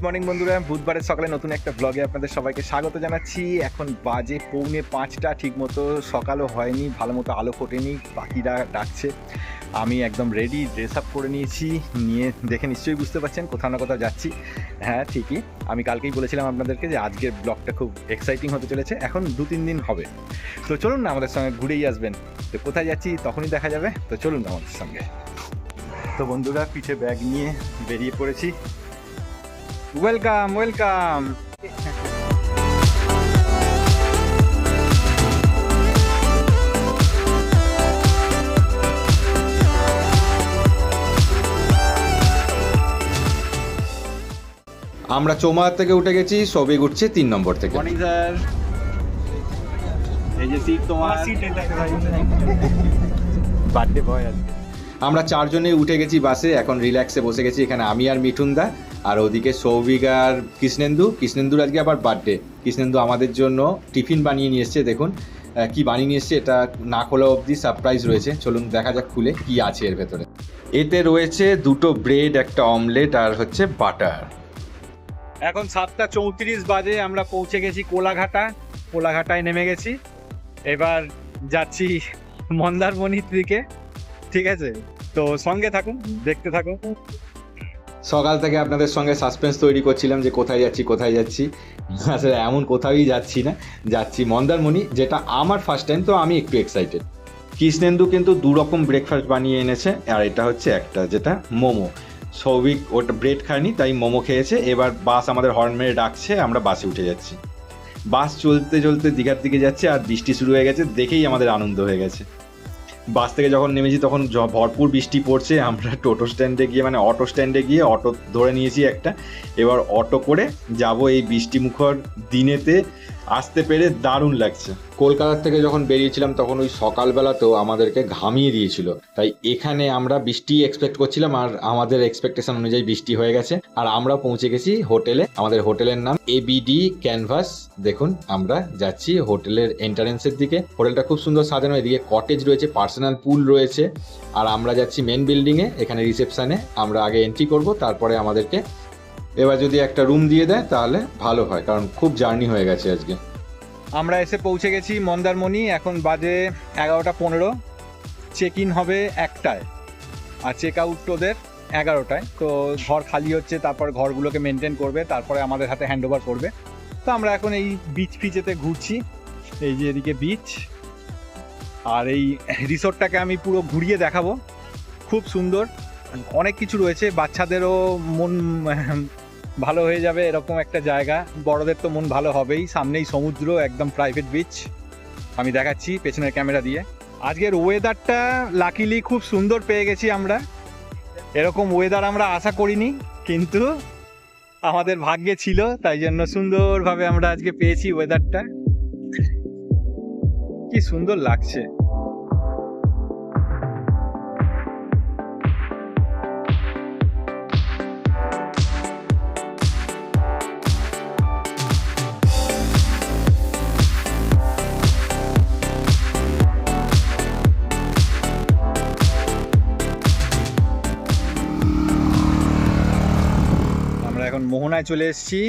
Good morning বন্ধুরা। বুধবারের সকালে নতুন একটা ব্লগে আপনাদের সবাইকে স্বাগত জানাচ্ছি। এখন বাজে পৌনে পাঁচটা, ঠিকমতো সকালও হয়নি ভালো মতো আলো ফোটেনি পাখিরা ডাকছে। আমি একদম রেডি ড্রেস আপ করে নিয়েছি, নিয়ে দেখে নিশ্চয়ই বুঝতে পারছেন কোথাও না কোথাও যাচ্ছি। হ্যাঁ ঠিকই। আমি কালকেই বলেছিলাম আপনাদেরকে যে আজকের ব্লগটা খুব এক্সাইটিং হতে চলেছে, এখন দু তিন দিন হবে। তো চলুন না আমাদের সঙ্গে ঘুরেই আসবেন। তো কোথায় যাচ্ছি তখনই দেখা যাবে, তো চলুন আমাদের সঙ্গে। তো বন্ধুরা, পিঠে ব্যাগ নিয়ে বেরিয়ে পড়েছি। ওয়েলকাম ওয়েলকাম আমরা চৌমাহার থেকে উঠে গেছি সবে উঠছে তিন নম্বর থেকে। মর্নিং স্যার এই যে সিট তোমার। বার্থডে বয় আজকে আমরা চারজনেই উঠে গেছি বাসে এখন রিল্যাক্সে বসে গেছি এখানে আমি আর মিঠুনদা। আর ওদিকে সৌভিক আর কৃষ্ণেন্দু। কৃষ্ণেন্দুর আজকে আবার বার্থডে কৃষ্ণেন্দু আমাদের জন্য টিফিন বানিয়ে নিয়ে এসছে, দেখুন। কি বানিয়ে নিয়ে এসছে এটা না খোলা অবধি সারপ্রাইজ রয়েছে। চলুন দেখা যাক খুলে কি আছে এর ভেতরে। এতে রয়েছে দুটো ব্রেড একটা অমলেট আর হচ্ছে বাটার এখন সাতটা চৌত্রিশ বাজে, আমরা পৌঁছে গেছি কোলাঘাটা। কোলাঘাটায় নেমে গেছি। এবার যাচ্ছি মন্দারমণির দিকে। ঠিক আছে? তো সঙ্গে থাকুন, দেখতে থাকুন। সকাল থেকে আপনাদের সঙ্গে সাসপেন্স তৈরি করছিলাম যে কোথায় যাচ্ছি কোথায় যাচ্ছি। আসলে এমন কোথাওই যাচ্ছি না, যাচ্ছি মন্দারমণি, যেটা আমার ফার্স্ট টাইম তো আমি একটু এক্সাইটেড কৃষ্ণেন্দু কিন্তু দু রকম ব্রেকফাস্ট বানিয়ে এনেছে, আর এটা হচ্ছে একটা, যেটা মোমো। সৌভিক ওটা ব্রেড খায়নি, তাই মোমো খেয়েছে। এবার বাস আমাদের হর্ন মেরে ডাকছে, আমরা বাসে উঠে যাচ্ছি। বাস চলতে চলতে দীঘার দিকে যাচ্ছে, আর বৃষ্টি শুরু হয়ে গেছে, দেখেই আমাদের আনন্দ হয়ে গেছে। বাস থেকে যখন নেমেছি তখন ভরপুর বৃষ্টি পড়ছে। আমরা টোটো স্ট্যান্ডে গিয়ে মানে অটো স্ট্যান্ডে গিয়ে অটো ধরে নিয়েছি একটা। এবার অটো করে যাব এই বৃষ্টিমুখর দিনেতে। আসতে পেরে দারুণ লাগছে। কলকাতার থেকে যখন বেরিয়েছিলাম, তখন ওই সকালবেলাতেও আমাদেরকে ঘামিয়ে দিয়েছিল। তাই এখানে আমরা বৃষ্টি এক্সপেক্ট করছিলাম, আর আমাদের এক্সপেকটেশন অনুযায়ী বৃষ্টি হয়ে গেছে। আর আমরা পৌঁছে গেছি হোটেলে, আমাদের হোটেলের নাম এবিডি ক্যানভাস দেখুন, আমরা যাচ্ছি হোটেলের এন্টারেন্সের দিকে। হোটেলটা খুব সুন্দর সাজানো, এদিকে কটেজ রয়েছে পার্সোনাল পুল রয়েছে। আর আমরা যাচ্ছি মেন বিল্ডিংয়ে এখানে রিসেপশনে আমরা আগে এন্ট্রি করব, তারপরে আমাদেরকে এবার যদি একটা রুম দিয়ে দেয়, তাহলে ভালো হয়, কারণ খুব জার্নি হয়ে গেছে আজকে। আমরা এসে পৌঁছে গেছি মন্দারমণি, এখন বাজে এগারোটা পনেরো। চেক ইন হবে একটায়, আর চেক আউট ওদের এগারোটায়। তো ঘর খালি হচ্ছে, তারপর ঘরগুলোকে মেনটেন করবে, তারপরে আমাদের হাতে হ্যান্ড ওভার করবে। তো আমরা এখন এই বিচ ফিচেতে ঘুরছি, এই যে এদিকে বিচ আর এই রিসোর্টটাকে আমি পুরো ঘুরিয়ে দেখাবো, খুব সুন্দর। অনেক কিছু রয়েছে, বাচ্চাদেরও মন ভালো হয়ে যাবে এরকম একটা জায়গা। বড়দের তো মন ভালো হবেই। সামনেই সমুদ্র, একদম প্রাইভেট বিচ আমি দেখাচ্ছি পেছনের ক্যামেরা দিয়ে। আজকের ওয়েদারটা লাকিলি খুব সুন্দর পেয়ে গেছি আমরা। এরকম ওয়েদার আমরা আশা করিনি, কিন্তু আমাদের ভাগ্যে ছিল, তাই জন্য সুন্দরভাবে আমরা আজকে পেয়েছি ওয়েদারটা কি সুন্দর লাগছে। এখন মোহনায় চলে এসেছি।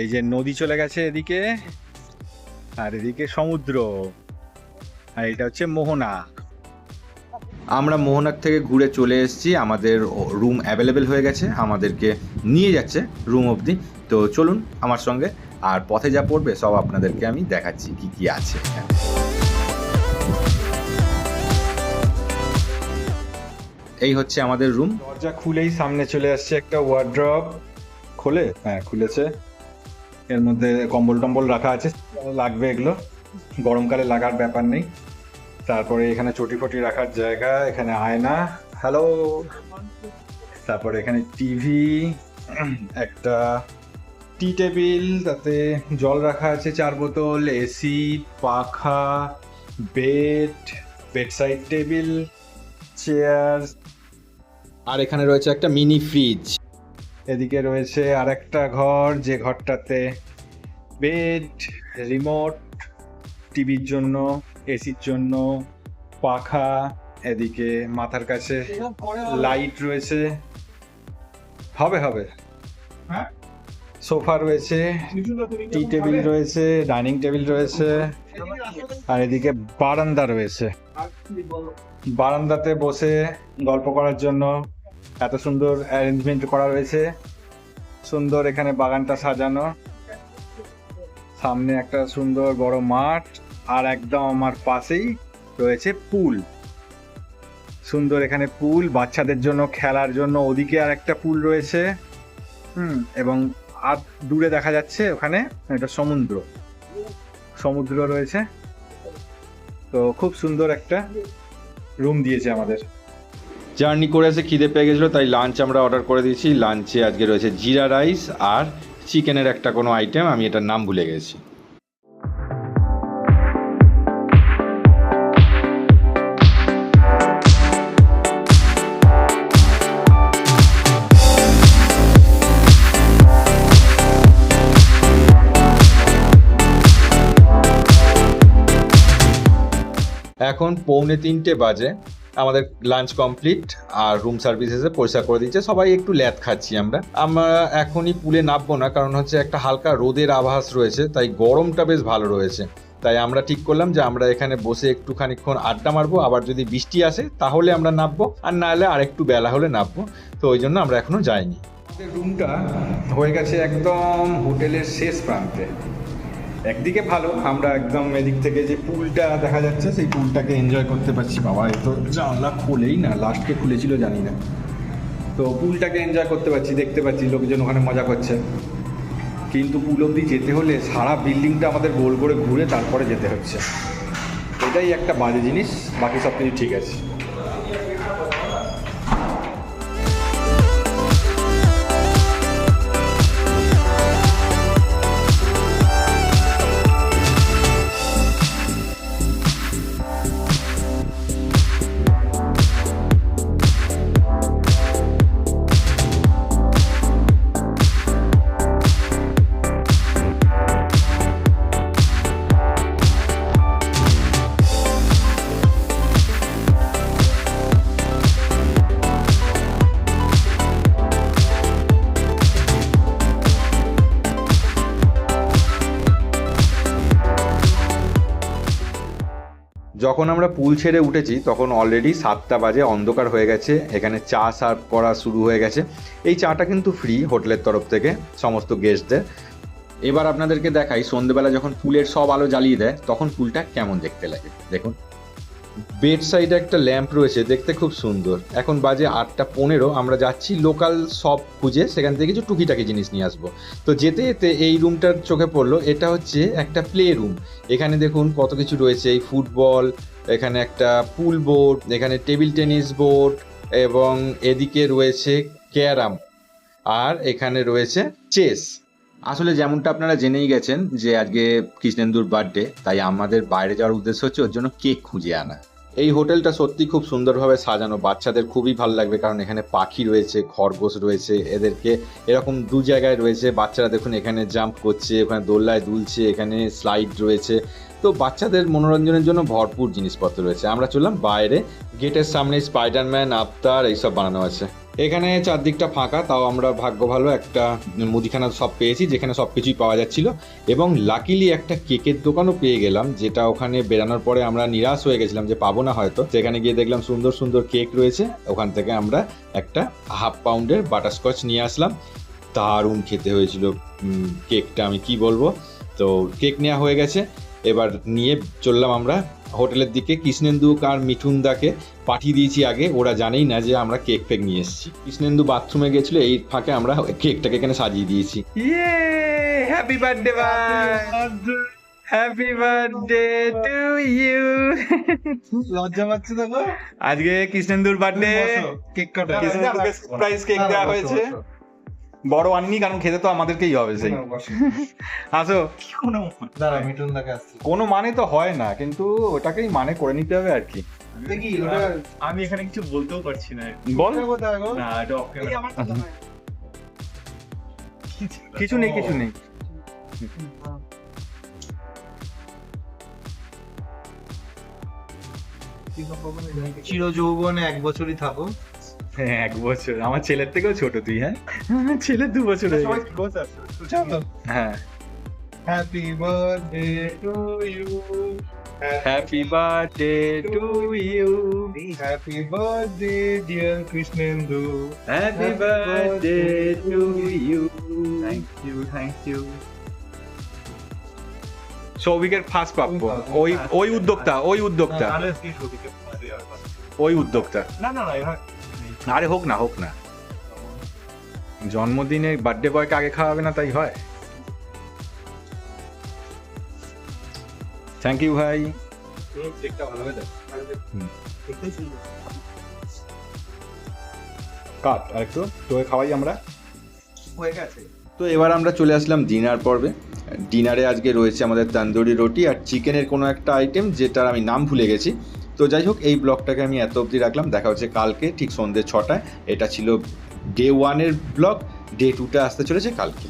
এই যে নদী চলে গেছে এদিকে। আর এদিকে সমুদ্র। আর এটা হচ্ছে মোহনা। আমরা মোহনার থেকে ঘুরে চলে এসেছি। আমাদের রুম অ্যাভেলেবেল হয়ে গেছে। আমাদেরকে নিয়ে যাচ্ছে রুম অবধি। তো চলুন আমার সঙ্গে আর পথে যা পড়বে সব আপনাদেরকে আমি দেখাচ্ছি কি কি আছে। এখানে। এই হচ্ছে আমাদের রুম দরজা খুলেই সামনে চলে আসছে একটা ওয়ার্ড্রপ খোলে? হ্যাঁ খুলেছে। এর মধ্যে কম্বল টম্বল রাখা আছে, লাগবে এগুলো। গরমকালে লাগার ব্যাপার নেই। তারপরে এখানে চটি ফটি রাখার জায়গা, এখানে আয়না। হ্যালো তারপরে এখানে টিভি একটা টি টেবিল তাতে জল রাখা আছে চার বোতল এসি পাখা bed bed side table chair আর এখানে রয়েছে একটা মিনি ফ্রিজ এদিকে রয়েছে আর একটা ঘর যে ঘরটাতে বেড রিমোট টিভির জন্য এসির জন্য পাখা এদিকে মাথার কাছে লাইট রয়েছে। হবে হবে। সোফা রয়েছে টি টেবিল রয়েছে ডাইনিং টেবিল রয়েছে আর এদিকে বারান্দা রয়েছে। বারান্দাতে বসে গল্প করার জন্য এত সুন্দর অ্যারেঞ্জমেন্ট করা রয়েছে। সুন্দর এখানে বাগানটা সাজানো। সামনে একটা সুন্দর বড় মাঠ আর একদম আমার পাশেই রয়েছে পুল। সুন্দর এখানে পুল, বাচ্চাদের জন্য খেলার জন্য ওদিকে আর একটা পুল রয়েছে। হুম, এবং আর দূরে দেখা যাচ্ছে ওখানে একটা সমুদ্র। সমুদ্র রয়েছে। তো খুব সুন্দর একটা রুম দিয়েছে আমাদের। জার্নি করে এসে খিদে পেয়ে গেছিল, তাই লাঞ্চ আমরা অর্ডার করে দিয়েছি। লাঞ্চে আজকে রয়েছে জিরা রাইস আর চিকেনের একটা কোনো আইটেম আমি এটার নাম ভুলে গেছি। এখন পৌনে তিনটে বাজে। আমাদের লাঞ্চ কমপ্লিট আর রুম সার্ভিস এসে পরিষ্কার করে দিচ্ছে সবাই একটু ল্যাদ খাচ্ছি আমরা। আমরা এখনই পুলে নামবো না, কারণ হচ্ছে একটা হালকা রোদের আভাস রয়েছে, তাই গরমটা বেশ ভালো রয়েছে। তাই আমরা ঠিক করলাম যে আমরা এখানে বসে একটু খানিকক্ষণ আড্ডা মারবো, আবার যদি বৃষ্টি আসে তাহলে আমরা নামবো, আর না হলে আর একটু বেলা হলে নামবো। তো ওই জন্য আমরা এখনও যাইনি। রুমটা হয়ে গেছে একদম হোটেলের শেষ প্রান্তে। একদিকে ভালো, আমরা একদম এদিক থেকে যে পুলটা দেখা যাচ্ছে, সেই পুলটাকে এনজয় করতে পারছি। বাবা, এ তো জানলা খুলেই না লাস্টকে খুলেছিল, জানি না। তো পুলটাকে এনজয় করতে পারছি, দেখতে পাচ্ছি, লোকজন ওখানে মজা করছে। কিন্তু পুল অব্দি যেতে হলে সারা বিল্ডিংটা আমাদের গোল করে ঘুরে তারপরে যেতে হচ্ছে। এটাই একটা বাজে জিনিস, বাকি সব কিছু ঠিক আছে। যখন আমরা পুল ছেড়ে উঠেছি, তখন অলরেডি সাতটা বাজে, অন্ধকার হয়ে গেছে, এখানে চা সার্ভ করা শুরু হয়ে গেছে। এই চাটা কিন্তু ফ্রি হোটেলের তরফ থেকে সমস্ত গেস্টদের এবার আপনাদেরকে দেখাই, সন্ধেবেলা যখন পুলের সব আলো জ্বালিয়ে দেয়, তখন পুলটা কেমন দেখতে লাগে? দেখুন। বেড সাইডে একটা ল্যাম্প রয়েছে, দেখতে খুব সুন্দর। এখন বাজে আটটা পনেরো, আমরা যাচ্ছি লোকাল শপ খুঁজে, সেখান থেকে কিছু টুকিটাকি জিনিস নিয়ে আসব। তো যেতে যেতে এই রুমটার চোখে পড়ল, এটা হচ্ছে একটা প্লে রুম এখানে দেখুন কত কিছু রয়েছে, এই ফুটবল এখানে একটা পুল বোর্ড এখানে টেবিল টেনিস বোর্ড এবং এদিকে রয়েছে ক্যারাম, আর এখানে রয়েছে চেস আসলে যেমনটা আপনারা জেনেই গেছেন যে আজকে কৃষ্ণেন্দুর বার্থডে তাই আমাদের বাইরে যাওয়ার উদ্দেশ্য হচ্ছে ওর জন্য কেক খুঁজে আনা। এই হোটেলটা সত্যি খুব সুন্দরভাবে সাজানো, বাচ্চাদের খুবই ভালো লাগবে কারণ এখানে পাখি রয়েছে, খরগোশ রয়েছে, এদেরকে এরকম দু জায়গায় রয়েছে, বাচ্চারা দেখুন এখানে জাম্প করছে, ওখানে দোলনায় দুলছে, এখানে স্লাইড রয়েছে। তো বাচ্চাদের মনোরঞ্জনের জন্য ভরপুর জিনিসপত্র রয়েছে। আমরা চললাম বাইরে, গেটের সামনে স্পাইডারম্যান আফতার এইসব বানানো আছে। এখানে চারদিকটা ফাঁকা, তাও আমরা ভাগ্য ভালো একটা মুদিখানা সব পেয়েছি, যেখানে সব কিছুই পাওয়া যাচ্ছিল। এবং লাকিলি একটা কেকের দোকানও পেয়ে গেলাম, যেটা ওখানে বেরানোর পরে আমরা নিরাশ হয়ে গেছিলাম যে পাবো না হয়তো। সেখানে গিয়ে দেখলাম সুন্দর সুন্দর কেক রয়েছে, ওখান থেকে আমরা একটা হাফ পাউন্ডের বাটারস্কচ নিয়ে আসলাম। দারুণ খেতে হয়েছিল কেকটা আমি কি বলব? তো কেক নেওয়া হয়ে গেছে, এবার নিয়ে চললাম আমরা হোটেলের দিকে কৃষ্ণেন্দু আর মিঠুনদাকে পাঠিয়ে দিয়েছি আগে। ওরা জানেই না যে আমরা কেক ফেক নিয়ে এসেছি। কৃষ্ণেন্দু বাথরুমে গেছিল এই ফাঁকে আমরা কেকটাকে এখানে সাজিয়ে দিয়েছি। ইয়ে হ্যাপি বার্থডে ভাই হ্যাপি বার্থডে টু ইউ লজ্জা পাচ্ছে দেখো। আজকে কৃষ্ণেন্দুর বার্থডে কেক কাটা। সারপ্রাইজ কেক দেওয়া হয়েছে। বড় আনিনি কারণ খেতে তো আমাদেরকেই হবে সেই। আসো আসছি। কোনো মানে তো হয় না কিন্তু ওটাকেই মানে করে নিতে হবে আর কি। আমি এখানে কিছু বলতেও পারছি না বল। কিছু নেই কিছু নেই। চির যৌবনে এক বছরই থাকো। হ্যাঁ এক বছর। আমার ছেলের থেকেও ছোট তুই হ্যাঁ? ছেলে দু বছর হয়ে গেছে। হ্যাঁ। Happy birthday to you happy birthday to you happy birthday dear Krishnendu happy birthday to you thank you thank you সৌভিকের first প্রাপ্য। ওই ওই উদ্যোক্তা ওই উদ্যোক্তা। ওই উদ্যোক্তা না না না আরে হোক না হোক না। জন্মদিনে বার্থডে বয়কে আগে খাওয়াবে না তাই হয়? থ্যাংক ইউ ভাই। কাট আর একটু তোকে খাওয়াই আমরা। হয়ে গেছে। তো এবার আমরা চলে আসলাম ডিনার পর্বে। ডিনারে আজকে রয়েছে আমাদের তান্দুরি রুটি আর চিকেনের কোনো একটা আইটেম যেটার আমি নাম ভুলে গেছি। তো যাই হোক, এই ব্লগটাকে আমি এত অবধি রাখলাম। দেখা হচ্ছে কালকে, ঠিক সন্ধ্যে ছটায়। এটা ছিল ডে ওয়ানের ব্লগ। ডে টুটা আসতে চলেছে কালকে।